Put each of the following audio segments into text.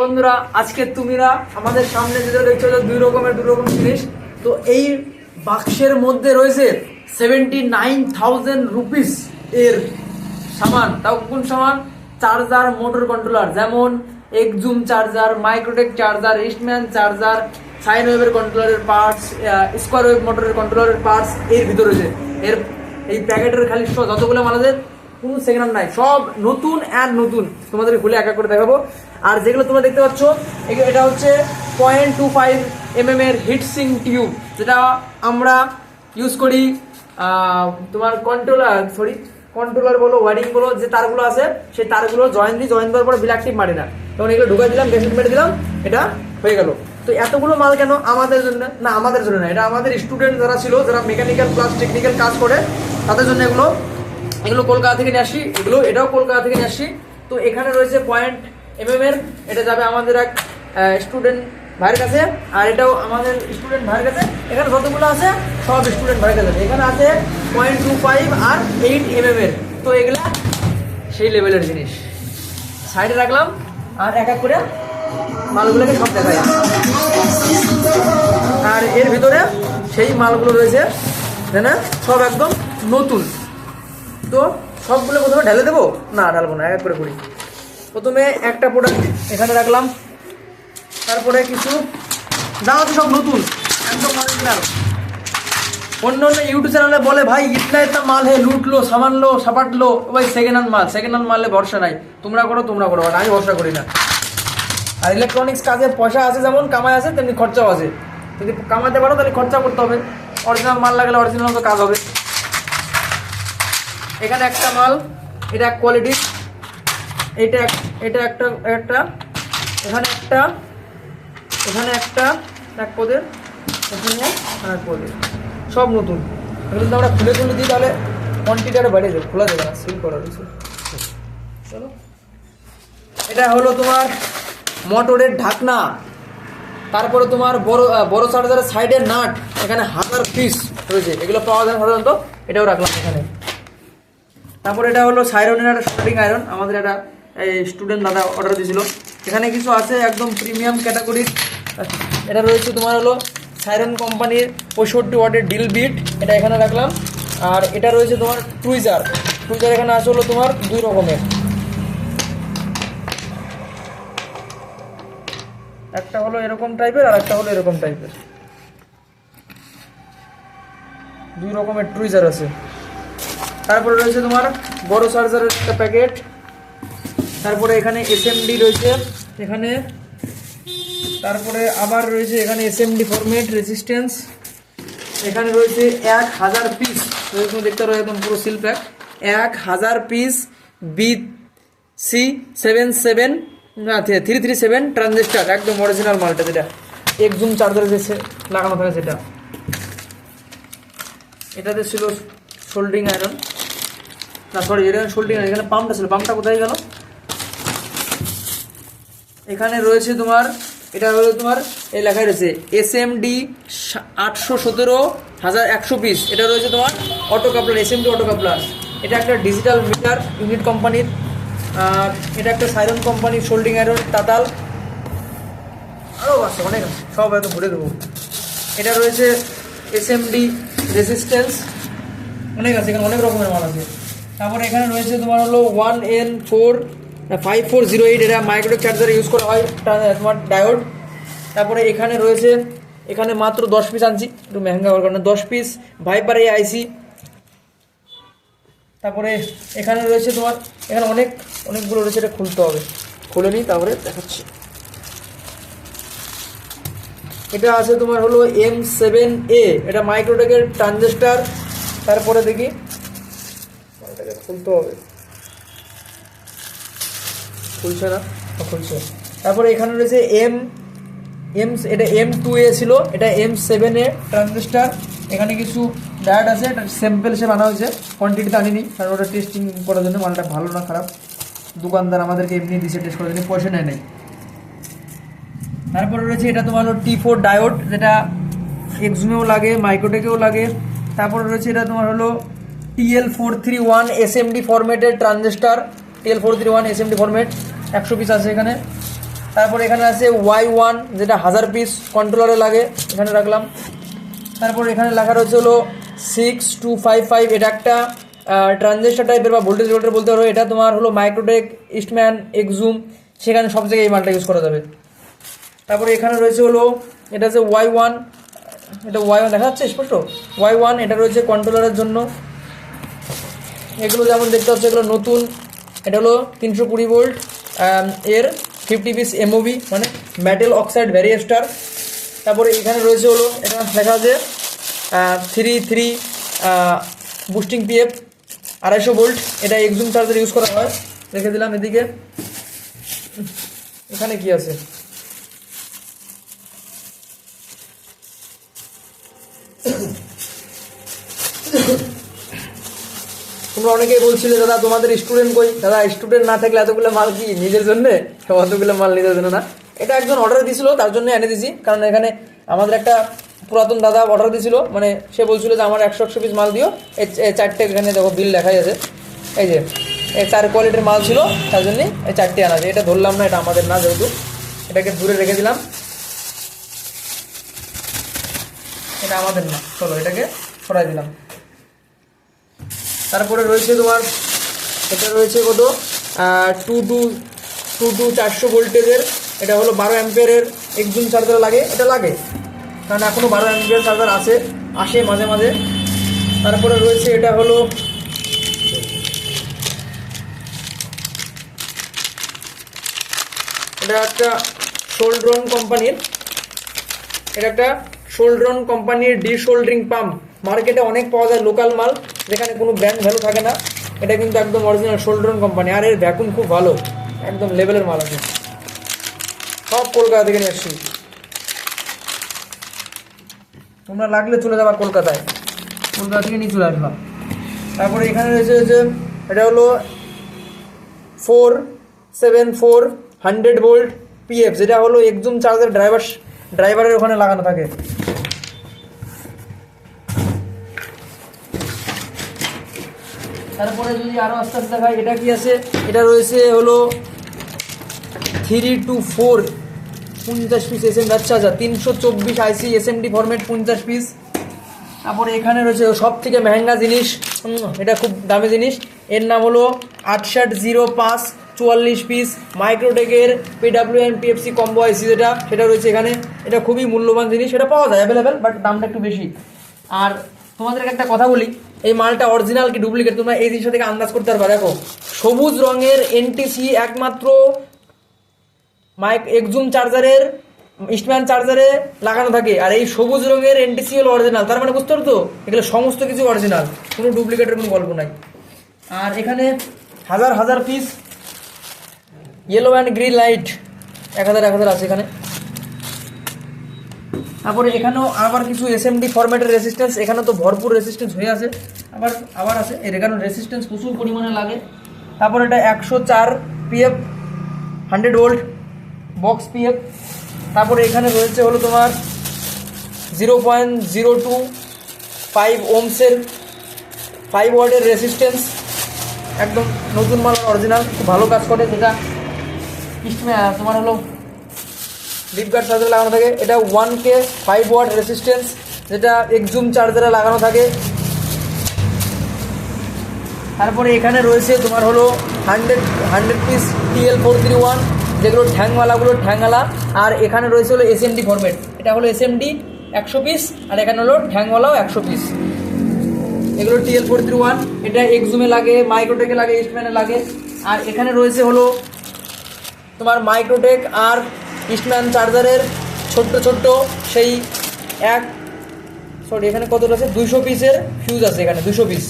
বন্ধুরা, আজকে তুমিরা আমাদের সামনে যেটা দেখছ দুই রকমের দু রকম জিনিস। তো এই বাক্সের মধ্যে রয়েছে সেভেন্টি নাইন থাউজেন্ড রুপিস এর সামান। তাও কোন সামান? Charger, motor controller. যেমন একজুম charger Microtek charger Eastman charger sine ওয়েভের কন্ট্রোলারের পার্টস স্কোয়ার ওয়েভ মোটরের কন্ট্রোলারের পার্টস এর ভিতরে রয়েছে। এর এই প্যাকেটের খালি যতগুলো আমাদের কোনো সেকেন্ড নাই। সব নতুন অ্যান্ড নতুন। তোমাদের খুলে এক করে দেখাবো। আর যেগুলো তোমরা দেখতে পাচ্ছ এটা হচ্ছে point two five M M এর হিট সিং টিউব যেটা আমরা ইউজ করি তোমার কন্ট্রোলার সরি কন্ট্রোলার বলো ওয়ারিং বলো, যে তারগুলো আছে, সেই তারগুলো জয়েন দিই জয়েন দেওয়ার পরে ব্ল্যাক টিপ মারি না। তখন এগুলো ঢুকাই দিলাম গ্যাসেট মেরে দিলাম, এটা হয়ে গেল। তো এতগুলো মাল কেন আমাদের জন্য না, আমাদের জন্য না, এটা আমাদের স্টুডেন্ট যারা ছিল, যারা মেকানিক্যাল প্লাস টেকনিক্যাল কাজ করে, তাদের জন্য এগুলো এগুলো কলকাতা থেকে নিয়ে আসি, এগুলো এটাও কলকাতা থেকে নিয়ে আসি। তো এখানে রয়েছে পয়েন্ট এম এর এটা যাবে আমাদের এক স্টুডেন্ট ভাইয়ের কাছে, আর এটাও আমাদের স্টুডেন্ট ভাইয়ের কাছে। এখানে যতগুলো আছে, সব স্টুডেন্ট ভাইয়ের কাছে এখানে আছে পয়েন্ট টু ফাইভ আর এইট এম এর তো এগুলা সেই লেভেলের জিনিস। সাইডে রাখলাম, আর এক এক করে মালগুলোকে সব দেখা যায় আর এর ভিতরে সেই মালগুলো রয়েছে তাই না সব একদম নতুন। তো সবগুলো প্রথমে ঢেলে দেবো? না, ঢালবো না, এক এক করে করি। প্রথমে একটা প্রোডাক্ট এখানে রাখলাম। তারপরে কিছু আছে সব নতুন, একদম অরিজিনাল অন্য অন্য ইউটিউব চ্যানেলে বলে, ভাই ইতনা ইতনা মাল হে, লুট লো, সামান লো, সাপাট লো। ভাই সেকেন্ড হ্যান্ড মাল সেকেন্ড হ্যান্ড মালে ভরসা নাই। তোমরা করো তোমরা করো আমি ভরসা করি না। আর ইলেকট্রনিক্স কাজে পয়সা আছে যেমন, কামাই আছে, তেমনি খরচাও আছে। যদি কামাতে পারো, তাহলে খরচা করতে হবে। অরিজিনাল মাল লাগলে অরিজিনাল তো কাজ হবে। এখানে একটা মাল, এটা এক কোয়ালিটি এটা এটা একটা একটা, এখানে একটা এখানে একটা, এক পদের এখানে এক পদের সব নতুন। এগুলো যদি আমরা খুলে খুলে দিই তাহলে কোয়ান্টিটি আরও বেড়ে যাবে, খোলা যাবে না সিল করা রয়েছে চলো। এটা হলো তোমার মোটরের ঢাকনা, তারপরে তোমার বড় বড় চার্জারের সাইডের নাট, এখানে হাজার পিস রয়েছে, এগুলো পাওয়া যায় সাধারণত, এটাও রাখলাম এখানে। তারপর এটা হলো সাইরনের একটা শর্টিং আয়রন আমাদের একটা স্টুডেন্ট দাদা অর্ডার দিয়েছিল। এখানে কিছু আছে একদম প্রিমিয়াম ক্যাটাগরির এটা রয়েছে তোমার হলো সাইরন কোম্পানির পঁয়ষট্টি ওয়াটের ডিল বিট এটা এখানে রাখলাম। আর এটা রয়েছে তোমার টুইজার টুইজার এখানে আছে হলো তোমার দুই রকমের। একটা হলো এরকম টাইপের আর একটা হলো এরকম টাইপের দুই রকমের টুইজার আছে। তারপরে রয়েছে তোমার বড় চার্জারের একটা প্যাকেট তারপরে এখানে এসএমডি রয়েছে, এখানে তারপরে আবার রয়েছে এখানে এসএমডি ফরম্যাট রেজিস্ট্যান্স এখানে রয়েছে এক হাজার পিস তুমি দেখতে পারো একদম পুরো সিল প্যাক এক হাজার piece B C seven seven না, থ্রি থ্রি সেভেন ট্রানজিস্টার একদম অরিজিনাল মালটা যেটা একজুম চার্জার যে লাগানো থাকে সেটা। এটাতে ছিল শোল্ডিং আয়রন না সরি এটা শোল্ডিং আয়রন এখানে পাম্পটা ছিল পাম্পটা কোথায় গেল? এখানে রয়েছে তোমার, এটা হলো তোমার এই লেখা রয়েছে এস এম ডি আটশো সতেরো হাজার একশো পিস এটা রয়েছে তোমার auto coupler S M D auto coupler. এটা একটা ডিজিটাল মিটার ইউনিট কোম্পানির আর এটা একটা সাইরন কোম্পানির শোল্ডিং আয়রন তাতাল। আরও আছে, অনেক আছে, সব হয়তো ঘুরে দেবো। এটা রয়েছে এস এম ডি রেসিস্ট্যান্স অনেক আছে, এখানে অনেক রকমের মাল আছে। তারপরে এখানে রয়েছে তোমার হলো one N four five four zero eight এটা মাইক্রোটেক চার্জার ইউজ করা হয় টা- তোমার ডায়োড তারপরে এখানে রয়েছে এখানে মাত্র দশ পিস আনছি একটু মেহেঙ্গা হওয়ার কারণে। দশ পিস ভাইপার এই আইসি তারপরে এখানে রয়েছে তোমার এখানে অনেক অনেকগুলো রয়েছে এটা খুলতে হবে। খুলে নিই তারপরে দেখাচ্ছি। এটা আছে তোমার হলো এম সেভেন এ এটা মাইক্রোটেকের ট্রানজিস্টার তারপরে দেখি খুলতে হবে। খুলছে না? খুলছে। তারপরে এখানে রয়েছে এম এম এটা এম টু এ ছিল, এটা এম সেভেন এ ট্রানজিস্টার এখানে কিছু ডায়েট আছে, এটা স্যাম্পেল হিসেবে আনা হয়েছে। কোয়ান্টিটিতে আনিনি, কারণ ওটা টেস্টিং করার জন্য মালটা ভালো না, খারাপ। দোকানদার আমাদেরকে এমনি দিছে টেস্ট করার জন্য পয়সা নেয় নাই। তারপরে রয়েছে এটা তোমার হলো টি ফোর ডায়োড যেটা এক্সুমেও লাগে মাইক্রোটেকেও লাগে। তারপরে রয়েছে এটা তোমার হলো TL four three one SMD ফরম্যাটের transistor TL four three one SMD format একশো পিস আছে এখানে। তারপরে এখানে আছে ওয়াই ওয়ান যেটা হাজার পিস কন্ট্রোলারে লাগে, এখানে রাখলাম। তারপর এখানে লেখা রয়েছে হলো সিক্স টু ফাইভ ফাইভ এটা একটা ট্রানজেস্টার টাইপের বা ভোল্টেজ রেগুলেটর বলতে পারো। এটা তোমার হলো মাইক্রোটেক ইস্টম্যান এক্সুম সেখানে সব জায়গায় এই মালটা ইউজ করা যাবে। তারপরে এখানে রয়েছে হলো, এটা হচ্ছে ওয়াই ওয়ান এটা ওয়াই ওয়ান দেখা যাচ্ছে, স্পষ্ট? ওয়াই ওয়ান এটা রয়েছে কন্ট্রোলারের জন্য। এগুলো যেমন দেখতে হচ্ছে এগুলো নতুন। এটা হলো তিনশো কুড়ি ভোল্ট এর ফিফটি পিস এমওভি মানে মেটেল অক্সাইড ভ্যারিয়েস্টার তারপরে এখানে রয়েছে হলো এটা লেখা আছে থ্রি থ্রি বুস্টিং পিএফ আড়াইশো ভোল্ট। এটা এক্সুম চার্জার ইউজ করা হয়। রেখে দিলাম এদিকে। এখানে কি আছে? তোমরা অনেকেই বলছিলে, দাদা, তোমাদের স্টুডেন্ট কই? দাদা স্টুডেন্ট না থাকলে এতগুলো মাল কি, নিজের জন্য? অতগুলো মাল নিজের জন্য না। এটা একজন অর্ডার দিয়েছিল তার জন্য এনে দিছি। কারণ এখানে আমাদের একটা পুরাতন দাদা অর্ডার দিয়েছিল মানে সে বলছিল যে, আমার একশো একশো পিস মাল দিও। এই চারটে এখানে দেখো বিল লেখাই আছে। এই যে চার কোয়ালিটির মাল ছিল, তার জন্যই এই চারটে আনা এটা ধরলাম না, এটা আমাদের না যেহেতু। এটাকে দূরে রেখে দিলাম। এটা আমাদের না, চলো এটাকে সরাই দিলাম। তারপরে রয়েছে তোমার, এটা রয়েছে কত? টু টু টু টু চারশো ভোল্টেজের এটা হলো বারো অ্যাম্পিয়ারের একজন চার্জার লাগে। এটা লাগে। কারণ এখনও বারো অ্যাম্পিয়ার চার্জার আছে, আসে মাঝে মাঝে। তারপরে রয়েছে এটা হলো, এটা একটা সোল্ড্রন কোম্পানির, এটা একটা সোল্ড্রন কোম্পানির ডি সোল্ড্রিং পাম্প মার্কেটে অনেক পাওয়া যায় লোকাল মাল। যেখানে কোনো ব্র্যান্ড ভ্যালু থাকে না, এটা কিন্তু একদম অরিজিনাল সোল্ড্রন কোম্পানি আর এর ভ্যাকুম খুব ভালো, একদম লেভেলের মাল আছে। সব কলকাতা থেকে নিয়ে আসছি তোমরা লাগলে চলে যাবা কলকাতায়। কলকাতা থেকে নিয়ে চলে আসবা। তারপরে এখানে রয়েছে যে, এটা হলো four seven four hundred volt PF যেটা হলো একদম চার্জার ড্রাইভার ড্রাইভারের ওখানে লাগানো থাকে। তারপরে যদি আরও আস্তে আস্তে দেখায় এটা কি আছে? এটা রয়েছে হলো থ্রি টু ফোর পঞ্চাশ পিস এস এম আচ্ছা আচ্ছা তিনশো চব্বিশ IC S M D format পঞ্চাশ পিস তারপরে এখানে রয়েছে সব থেকে মেহেঙ্গা জিনিস এটা খুব দামি জিনিস। এর নাম হলো আটষাট জিরো পাঁচ চুয়াল্লিশ piece মাইক্রোটেকের PW N PFC combo IC যেটা, সেটা রয়েছে এখানে। এটা খুবই মূল্যবান জিনিস এটা পাওয়া যায় অ্যাভেলেবেল বাট দামটা একটু বেশি। আর তোমাদেরকে একটা কথা বলি, এই মালটা অরিজিনাল কি ডুপ্লিকেট তোমরা এই জিনিসটা থেকে আন্দাজ করতে পারবা। দেখো, সবুজ রঙের এনটিসি একমাত্র মাইক একজুম চার্জারের ইস্টম্যান চার্জারে লাগানো থাকে। আর এই সবুজ রঙের এনটিসি হলো অরিজিনাল তার মানে বুঝতে পারতো এগুলো সমস্ত কিছু অরিজিনাল কোনো ডুপ্লিকেটের কোনো গল্প নাই। আর এখানে হাজার হাজার piece yellow and green light এক হাজার এক হাজার আছে এখানে। তারপরে এখানেও আবার কিছু এসএমডি ফরম্যাটের রেসিস্ট্যান্স এখানে তো ভরপুর রেসিস্ট্যান্স হয়ে আছে। আবার আবার আছে। এর এখানে রেসিস্ট্যান্স প্রচুর পরিমাণে লাগে। তারপর এটা একশো চার PF hundred old box PF তারপরে এখানে রয়েছে হলো তোমার zero point zero two five ওমসের five ওয়ার্ডের রেসিস্ট্যান্স একদম নতুন মাল অরিজিনাল খুব ভালো কাজ করে। যেটা তোমার হলো ডিপগার্ড চার্জারে লাগানো থাকে। এটা one K five watt resistance যেটা একজুম চার্জারে লাগানো থাকে। তারপরে এখানে রয়েছে তোমার হলো hundred hundred piece TL four three one যেগুলো ঠ্যাংওয়ালাগুলো ঠ্যাংওয়ালা। আর এখানে রয়েছে হলো এসএমডি ফরম্যাট এটা হলো এস এসএমডি একশো পিস আর এখানে হলো ঠ্যাংওয়ালাও একশো পিস এগুলো টিএল ফোর থ্রি ওয়ান এটা এক্সুমে লাগে মাইক্রোটেকে লাগে ইস্টম্যানে লাগে। আর এখানে রয়েছে হলো তোমার মাইক্রোটেক আর ইস্টম্যান চার্জারের ছোট্ট ছোট্ট সেই এক সরি এখানে কত আছে? দুইশো পিসের ফিউজ আছে এখানে দুশো পিস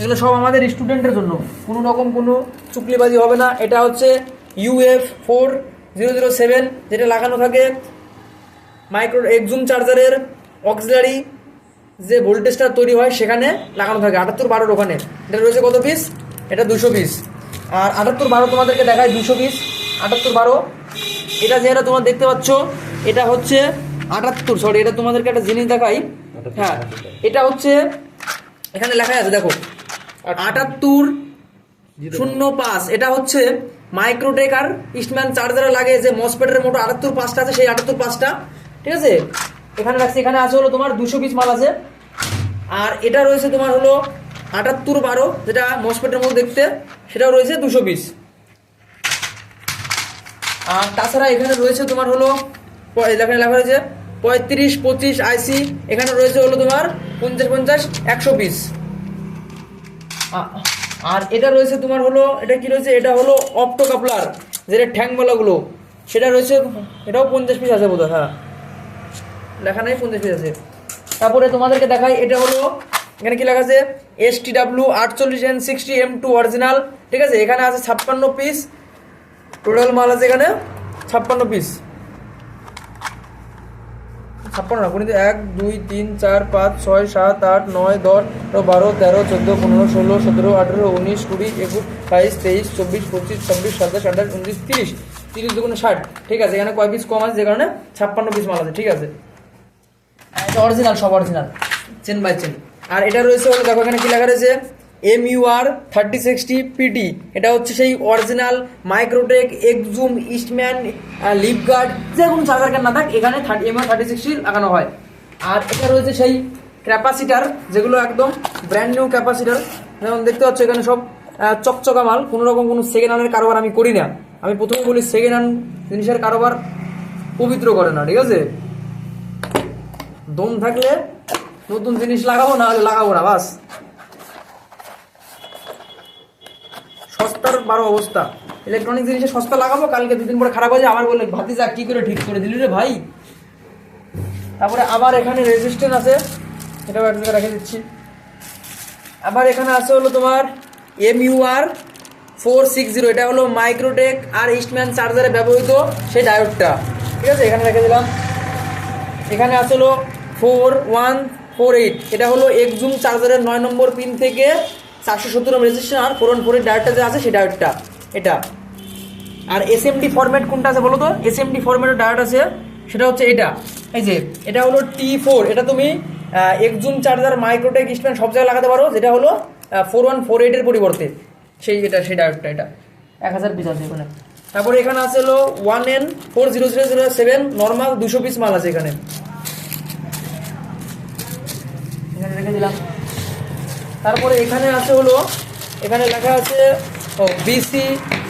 এগুলো সব আমাদের স্টুডেন্টের জন্য। কোনো রকম কোনো চুকলিবাজি হবে না। এটা হচ্ছে UF four zero zero seven যেটা লাগানো থাকে মাইক্রো একজুম চার্জারের অক্সিলারি যে ভোল্টেজটা তৈরি হয়, সেখানে লাগানো থাকে। আটাত্তর বারোর ওখানে। এটা রয়েছে কত পিস এটা দুশো পিস আর আটাত্তর বারো তোমাদেরকে দেখায় দুশো পিস আটাত্তর বারো এটা যেটা তোমরা দেখতে পাচ্ছ এটা হচ্ছে আটাত্তর সরি এটা তোমাদেরকে একটা জিনিস দেখাই। হ্যাঁ এটা হচ্ছে এখানে লেখা আছে দেখো আটাত্তর শূন্য পাঁচ। এটা হচ্ছে মাইক্রোটেক আর ইস্টম্যান চার্জারে লাগে যে মসপেটের মোটো আটাত্তর পাঁচটা আছে সেই আটাত্তর পাঁচটা ঠিক আছে? এখানে রাখছি এখানে আছে হলো তোমার দুশো পিস মাল আছে। আর এটা রয়েছে তোমার হলো আটাত্তর বারো যেটা মসপেটের মতো দেখতে সেটাও রয়েছে দুশো পিস। আর তাছাড়া এখানে রয়েছে তোমার হলো এখানে লেখা রয়েছে পঁয়ত্রিশ, পঁচিশ আইসি এখানে রয়েছে হলো তোমার পঞ্চাশ পঞ্চাশ, একশো পিস আর এটা রয়েছে তোমার হলো, এটা কি রয়েছে? এটা হলো অপটো কাপলার যেটা ঠ্যাংওয়ালাগুলো সেটা রয়েছে, এটাও পঞ্চাশ পিস আছে বোধহয় হ্যাঁ। লেখা নেই, পঞ্চাশ পিস আছে। তারপরে তোমাদেরকে দেখাই, এটা হলো, এখানে কি লেখা আছে? এস টি ডাব্লিউ আটচল্লিশ N sixty M two original ঠিক আছে? এখানে আছে ছাপ্পান্ন পিস টোটাল মাল আছে এখানে? ছাপ্পান্ন পিস ছাপ্পান্ন না এক, দুই, তিন, চার, পাঁচ, ছয়, সাত, আট, নয়, দশ বারো, তেরো, চোদ্দ, পনেরো, ষোলো, সতেরো, আঠেরো, উনিশ, কুড়ি, একুশ, বাইশ, তেইশ, চব্বিশ, পঁচিশ, ছাব্বিশ, সাতাশ, আঠাশ, উনত্রিশ, তিরিশ। তিরিশ দুগুণে ষাট। ঠিক আছে, এখানে কয় পিস কম আছে? যে কারণে ছাপ্পান্ন পিস মাল আছে, ঠিক আছে? অরিজিনাল সব অরিজিনাল চেন বাই চেন আর এটা রয়েছে দেখো এখানে কি লেখা রয়েছে? M U R thirty sixty PT এটা হচ্ছে সেই অরিজিনাল মাইক্রোটেক এক্সুম ইস্টম্যান লিপগার্ড যে কোনো চার্জার কেন না থাক, এখানে thirty M R thirty sixty লাগানো হয়। আর এটা রয়েছে সেই ক্যাপাসিটার যেগুলো একদম ব্র্যান্ড নিউ ক্যাপাসিটার যেমন দেখতে পাচ্ছ এখানে সব চকচকা মাল, কোনো রকম কোনো সেকেন্ড হ্যান্ডের কারোবার আমি করি না। আমি প্রথমে বলি সেকেন্ড হ্যান্ড জিনিসের কারোবার পবিত্র করে না, ঠিক আছে? দম থাকলে নতুন জিনিস লাগাবো, না হলে লাগাবো না, বাস। সস্তার বারো অবস্থা। ইলেকট্রনিক জিনিসে সস্তা লাগাবো, কালকে দুদিন পরে খারাপ হয়ে যায় আবার বলে ভাতিজা, কি করে ঠিক করে দিলি রে ভাই? তারপরে আবার এখানে রেজিস্ট্যান্ট আছে। এটাও এক জায়গায় রেখে দিচ্ছি। আবার এখানে আছে হলো তোমার M UR four six zero এটা হলো মাইক্রোটেক আর ইস্টম্যান চার্জারে ব্যবহৃত সেই ডায়োডটা ঠিক আছে? এখানে রেখে দিলাম। এখানে আছে হলো ফোর ওয়ান ফোর এইট এটা হলো একজুম চার্জারের নয় নম্বর পিন থেকে চারশো সত্তর রেজিস্ট্রেশন আর ফোর ওয়ান ফোর এইট ডায়োডটা যে আছে, সেই ডায়োডটা এটা। আর এস এম ডি ফরম্যাট কোনটা আছে বলো তো? এসএমডি ফরম্যাটের ডায়োড আছে, সেটা হচ্ছে এটা। এই যে, এটা হলো টি ফোর এটা তুমি একজুম চার্জার মাইক্রোটেক স্ট্যান্ড সব জায়গায় লাগাতে পারো, যেটা হলো ফোর ওয়ান ফোর এইটের পরিবর্তে। সেই, এটা, সেই ডায়োডটা এটা। এক হাজার পিস আছে এখানে। তারপরে এখানে আছে হলো one N four zero zero zero seven normal দুশো পিস মাল আছে এখানে। এখানে রেখে দিলাম। তারপরে এখানে আছে হলো এখানে লেখা আছে বিসি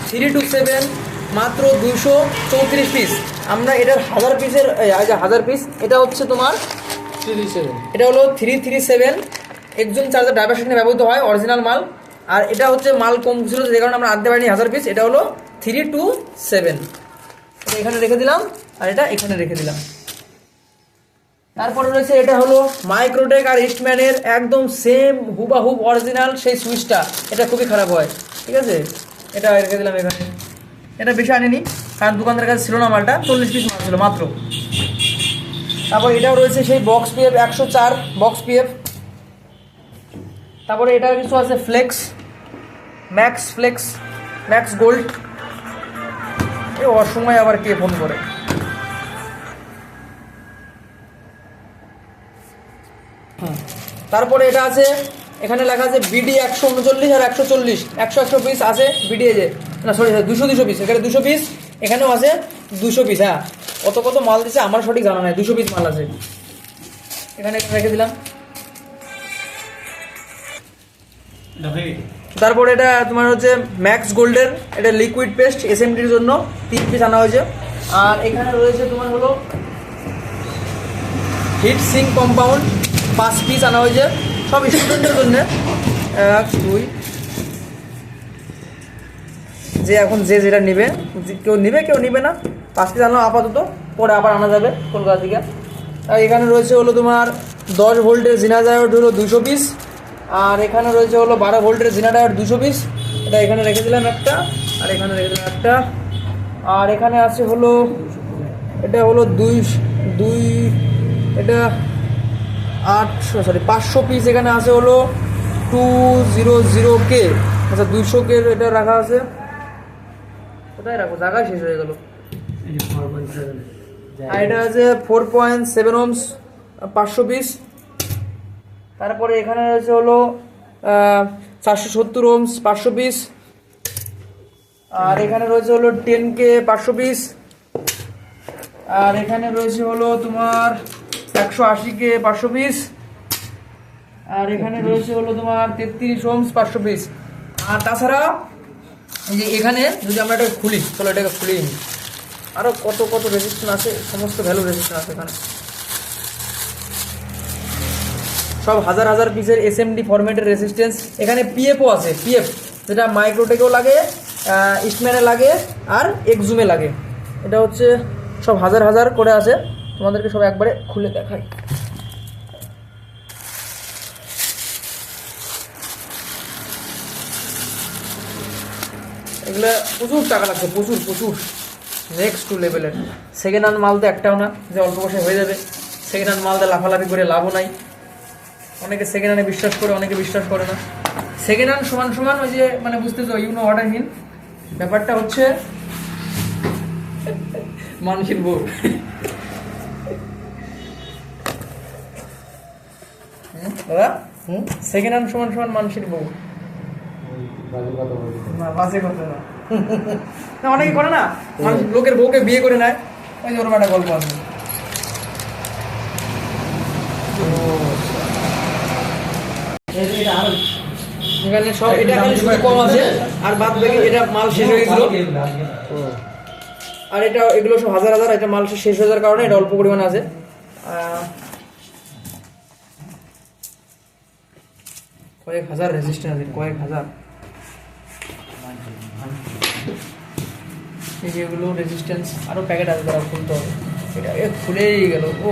থ্রি টু সেভেন মাত্র দুশো চৌত্রিশ পিস আমরা এটার হাজার পিসের হাজার পিস এটা হচ্ছে তোমার থ্রি সেভেন এটা হলো থ্রি থ্রি সেভেন একজন চার্জার ড্রাইভার সেখানে ব্যবহৃত হয় অরিজিনাল মাল। আর এটা হচ্ছে মাল কম ছিল যে কারণে আমরা আনতে পারিনি হাজার পিস এটা হলো থ্রি টু সেভেন এখানে রেখে দিলাম আর এটা এখানে রেখে দিলাম। তারপরে রয়েছে এটা হলো মাইক্রোটেক আর ইস্টম্যানের একদম সেম হুবাহুব অরিজিনাল সেই সুইচটা এটা খুবই খারাপ হয়, ঠিক আছে? এটা রেখে দিলাম এখানে। এটা বেশি আনিনি, কারণ দোকানদার কাছে ছিল না মালটা, চল্লিশ পিস মাল ছিল মাত্র। তারপর এটাও রয়েছে সেই বক্স পিএফ একশো চার বক্স পিএফ তারপরে এটা কিছু আছে flex max flex max gold এ অসময় আবার কে ফোন করে? তারপরে এটা আছে এখানে লেখা আছে বিডি একশো উনচল্লিশ আর একশো চল্লিশ। একশো একশো পিস আছে বিডি যে। না সরি দুশো দুশো পিস এখানে দুশো পিস এখানেও আছে দুশো পিস হ্যাঁ। কত কত মাল দিচ্ছে আমার সঠিক জানা নাই দুশো পিস মাল আছে। এখানে রেখে দিলাম। তারপর এটা তোমার হচ্ছে ম্যাক্স গোল্ডের এটা লিকুইড পেস্ট এসএমডির জন্য তিন পিস আনা হয়েছে। আর এখানে রয়েছে তোমার হলো হিট সিং কম্পাউন্ড পাঁচ পিস আনা হয়েছে। সব স্টুডেন্টের জন্য এক, দুই। যে এখন যে যেটা নেবে কেউ নেবে কেউ নেবে না। পাঁচ পিস আনলাম আপাতত, পরে আবার আনা যাবে কলকাতা থেকে। আর এখানে রয়েছে হলো তোমার দশ ভোল্টের জিনা ডায়োড হলো দুশো পিস আর এখানে রয়েছে হলো বারো ভোল্টের জিনা ডায়োড দুশো পিস এটা এখানে রেখে দিলাম একটা, আর এখানে রেখে দিলাম একটা। আর এখানে আছে হলো, এটা হলো দুই দুই, এটা আটশো সরি পাঁচশো পিস এখানে আছে হলো টু জিরো জিরো কে আচ্ছা দুইশো কে এটা রাখা আছে। কোথায় রাখো জায়গা শেষ হয়ে গেল। আর এটা আছে ফোর পয়েন্ট সেভেন ওমস পাঁচশো পিস তারপরে এখানে রয়েছে হলো চারশো সত্তর ওমস পাঁচশো পিস আর এখানে রয়েছে হলো টেন কে পাঁচশো পিস আর এখানে রয়েছে হলো তোমার একশো আশি কে পাঁচশো পিস আর এখানে রয়েছে হলো তোমার তেত্রিশ ওমস পাঁচশো পিস আর তাছাড়া এই যে এখানে যদি আমরা এটা খুলি, চলো এটাকে খুলি। নিই আরও কত কত রেজিস্ট্যান্স আছে, সমস্ত ভ্যালু রেজিস্ট্যান্স আছে এখানে। সব হাজার হাজার পিসের এসএমডি ফরম্যাটের রেজিস্ট্যান্স এখানে পিএফও আছে পিএফ যেটা মাইক্রোটেকেও লাগে ইস্টম্যানে লাগে, আর এক্সুমে লাগে। এটা হচ্ছে সব হাজার হাজার করে আছে। তোমাদেরকে সব একবারে খুলে দেখাই। এগুলো প্রচুর টাকা লাগছে প্রচুর প্রচুর। নেক্সট টু লেভেলের সেকেন্ড হ্যান্ড মাল তো একটাও না, যে অল্প পয়সায় হয়ে যাবে। সেকেন্ড হ্যান্ড মালটা লাফালাফি করে লাভও নাই। অনেকে সেকেন্ড হ্যান্ডে বিশ্বাস করে, অনেকে বিশ্বাস করে না। সেকেন্ড হ্যান্ড সমান সমান ওই যে মানে বুঝতেছো ইউ নো অর্ডার হিন ব্যাপারটা হচ্ছে, মানুষের বউ দাদা? সেকেন্ড হ্যান্ড সমান সমান মানুষের বউ। না বাজে কথা না। না অনেকে করে না? মানুষ লোকের বউকে বিয়ে করে নেয়। ওই যে ওরকম একটা গল্প আছে। এখানে সব এটা খালি শুধু কম আছে আর বাদ বাকি এটা মাল শেষ হয়ে গেছিল। আর এটা এগুলো সব হাজার হাজার এটা মাল শেষ হয়ে যাওয়ার কারণে এটা অল্প পরিমাণ আছে। কয়েক হাজার রেজিস্ট্যান্স আছে, কয়েক হাজার। এই যেগুলো রেজিস্ট্যান্স আরও প্যাকেট আছে তারা খুলতে হবে। এটা এ খুলেই গেল ও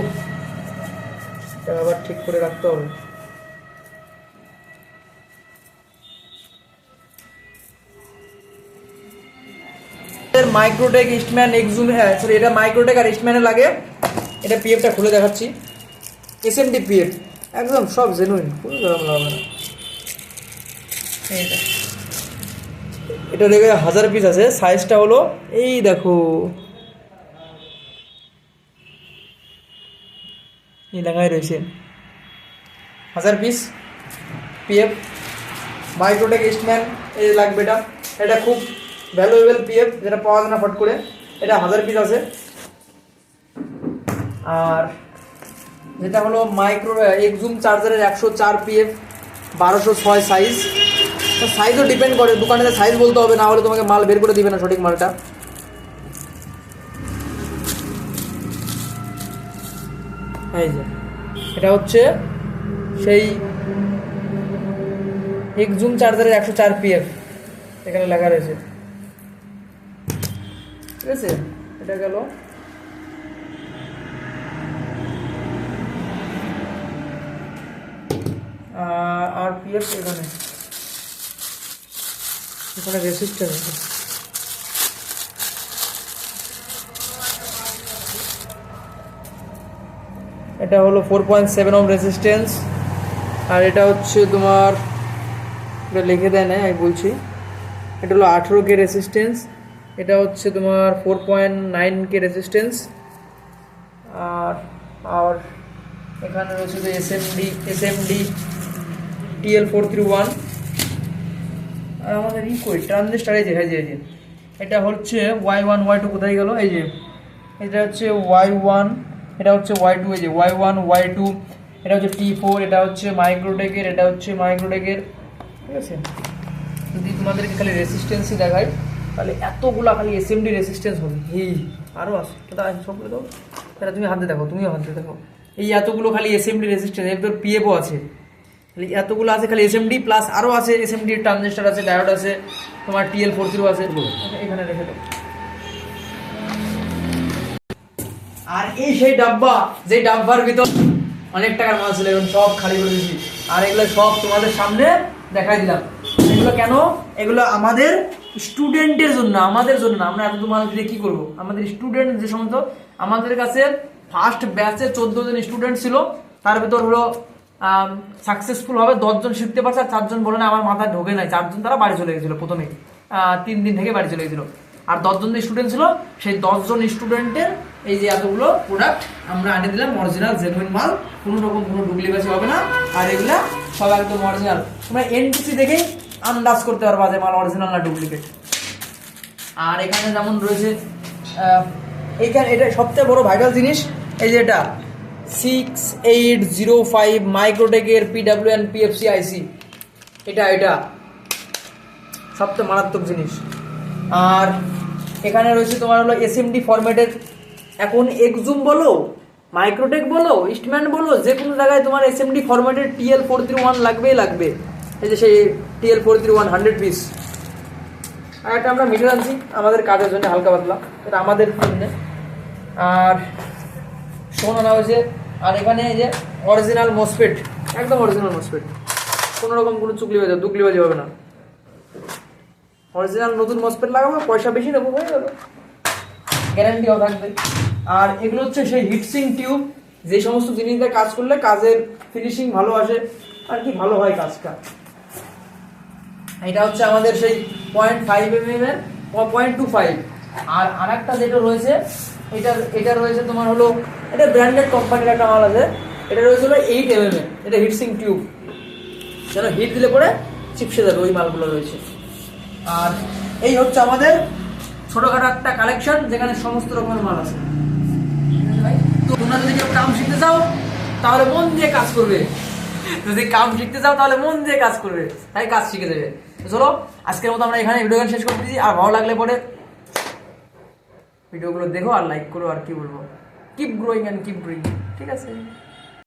এটা আবার ঠিক করে রাখতে হবে। মাইক্রোটেক ইস্টম্যান এক্সুম হ্যাঁ সরি এটা মাইক্রোটেক আর ইস্টম্যানে লাগে। এটা পিএফটা খুলে দেখাচ্ছি। এসএমডি পিএফ একদম সব জেনুইন কোনো গরম লাগবে না। এইটা এটা দেখে, হাজার পিস আছে। সাইজটা হলো, এই দেখো। এই দেখাই রয়েছে। হাজার পিস পিএফ মাইক্রোটেক ইস্টম্যান এই লাগবে এটা। এটা খুব ভ্যালুয়েবল পিএফ যেটা পাওয়া যায় না ফট করে। এটা হাজার পিস আছে। আর যেটা হলো মাইক্রো এক্সুম চার্জারের একশো চার পিএফ বারোশো ছয় সাইজ সাইজও ডিপেন্ড করে, দোকানে সাইজ বলতে হবে, না হলে তোমাকে মাল বের করে দিবে না সঠিক মালটা। এই যে, এটা হচ্ছে সেই এক জুম চার্জারের একশো চার পিএফ এখানে লেখা রয়েছে। ঠিক আছে? এটা গেল। আর পিএফ এখানে। এখানে রেসিস্টার আছে এটা হলো four point seven ohm resistance আর এটা হচ্ছে তোমার, এটা লিখে দেয় না আমি বলছি। এটা হলো আঠেরো কে রেসিস্ট্যান্স এটা হচ্ছে তোমার four point nine K resistance আর আর এখানে রয়েছে যে S M D S M D TL four three one আর আমাদের ই কই? ট্রানজিস্টার, এই যে এই যে এটা হচ্ছে ওয়াই ওয়ান, ওয়াই টু কোথায় গেল? এই যে। এটা হচ্ছে ওয়াই ওয়ান, এটা হচ্ছে ওয়াই টু, এই যে। ওয়াই ওয়ান, ওয়াই টু, এটা হচ্ছে টি ফোর, এটা হচ্ছে মাইক্রোটেকের, এটা হচ্ছে মাইক্রোটেকের। ঠিক আছে? যদি তোমাদেরকে খালি রেসিস্টেন্সই দেখায় তাহলে এতগুলা খালি এসএমডি রেসিস্টেন্স হবে। এই আরও আছে। এটা সবগুলো দাও। এটা তুমি হাতে দেখো, তুমিও হাতে দেখো। এই এতগুলো খালি এসএমডি রেসিস্টেন্স এর তোর পিএফও আছে। খালি এতগুলো আছে খালি এসএমডি প্লাস আরও আছে এসএমডি ট্রানজিস্টার আছে ডায়োড আছে তোমার টিএল ফোর জিরো আছে। এখানে রেখে দাও। আর এই সেই ডাব্বা যে ডাব্বার ভিতর অনেক টাকার মাল ছিল এখন সব খালি করে দিয়েছি। আর এগুলো সব তোমাদের সামনে দেখাই দিলাম। এগুলো কেন? এগুলো আমাদের স্টুডেন্টের জন্য আমাদের জন্য আমরা এত মাল দিয়ে কি করব? আমাদের স্টুডেন্ট যে সমস্ত আমাদের কাছে ফার্স্ট ব্যাচে চোদ্দ জন স্টুডেন্ট ছিল তার ভিতর হলো সাকসেসফুল হবে, দশজন শিখতে পারছে, আর চারজন বলে না, আমার মাথায় ঢোকে নাই। চারজন তারা বাড়ি চলে গেছিল প্রথমে। তিন দিন থেকে বাড়ি চলে গেছিল। আর দশজন যে স্টুডেন্ট ছিল, সেই দশজন স্টুডেন্টের এই যে এতগুলো প্রোডাক্ট আমরা আনে দিলাম অরিজিনাল জেনুইন মাল। কোনো রকম কোনো ডুপ্লিকেসি হবে না। আর এগুলা সব একদম অরিজিনাল তোমরা এনটিসি দেখেই আন্দাজ করতে পারবা যে মাল অরিজিনাল না ডুপ্লিকেট আর এখানে যেমন রয়েছে এইখানে এটা সবচেয়ে বড় ভাইটাল জিনিস, এই যে এটা। সিক্স এইট জিরো ফাইভ মাইক্রোটেকের পিডাব্লিউ এন পিএফসি আইসি এটা এটা। সবচেয়ে মারাত্মক জিনিস। আর এখানে রয়েছে তোমার হলো এসএমডি ফরম্যাটের এখন এক্সুম বলো মাইক্রোটেক বলো ইস্টম্যান বলো, যে কোনো জায়গায় তোমার এসএমডি ফরম্যাটের টিএল ফোর থ্রি ওয়ান লাগবেই লাগবে। এই যে সেই TL four three one hundred piece আর একটা আমরা মিটার আনছি, আমাদের কাজের জন্য হালকা পাতলা। এটা আমাদের জন্য। আর শোন হয়েছে আর এখানে এই যে অরিজিনাল মসপেট একদম অরিজিনাল মসপেট কোনো রকম কোনো চুকলি বাজে দুকলি বাজে হবে না। অরিজিনাল নতুন মসপেট লাগাবো পয়সা বেশি দেবো হয়ে যাবে গ্যারান্টিও থাকবে। আর এগুলো হচ্ছে সেই হিটসিং টিউব যে সমস্ত জিনিস দিয়ে কাজ করলে কাজের ফিনিশিং ভালো আসে। আর কি ভালো হয় কাজটা। এটা হচ্ছে আমাদের সেই পয়েন্ট ফাইভ এম এম এর পয়েন্ট টু ফাইভ আর আরেকটা যেটা রয়েছে এটা এটা রয়েছে তোমার হলো, এটা ব্র্যান্ডেড কোম্পানির একটা মাল আছে। এটা রয়েছে হলো এইট এম এম এটা হিটসিং টিউব যেন হিট দিলে পরে চিপসে যাবে ওই মালগুলো রয়েছে। আর এই হচ্ছে আমাদের ছোটখাটো একটা কালেকশন যেখানে সমস্ত রকমের মাল আছে। তো তোমরা যদি কেউ কাম শিখতে চাও, তাহলে মন দিয়ে কাজ করবে। যদি কাম শিখতে চাও, তাহলে মন দিয়ে কাজ করবে। তাই কাজ শিখে দেবে। চলো, আজকের মতো আমরা এখানে ভিডিও শেষ করে দিচ্ছি। আর ভালো লাগলে পরে ভিডিওগুলো দেখো আর লাইক করো আর কি বলব? Keep growing and keep growing ঠিক আছে?